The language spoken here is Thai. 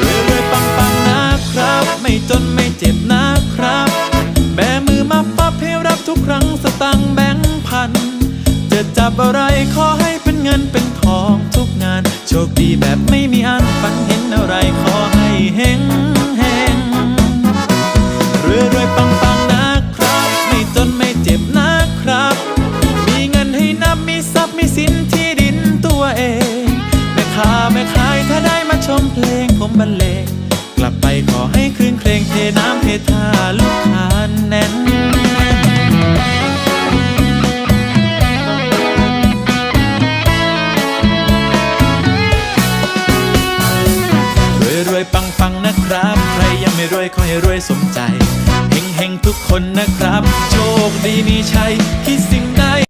รวยรวยปังปังนะครับ ไม่จนไม่เจ็บนะครับ แบมือมาปั๊บให้รับทุกครั้งสตังแบงค์พัน จะจับอะไรขอให้เป็นเงินเป็นทองทุกงาน โชคดีแบบไม่มีอันฝันเห็นอะไรขอให้เฮงเฮงรวยรวยปังปังนะครับ ไม่จนไม่เจ็บนะครับ มีเงินให้นับมีทรัพย์มีสินที่ดินตัวเองแม่ค้าแม่ขา เพลงผมบรรเลงกลับไปขอให้คืนเพลงเทน้ำเทท่าลูกค้าแน่นรวยรวยปังปังนะครับ ใครยังไม่รวยขอให้รวยสมใจเฮงเฮงทุกคนนะครับ โชคดีมีชัยคิดสิ่งใด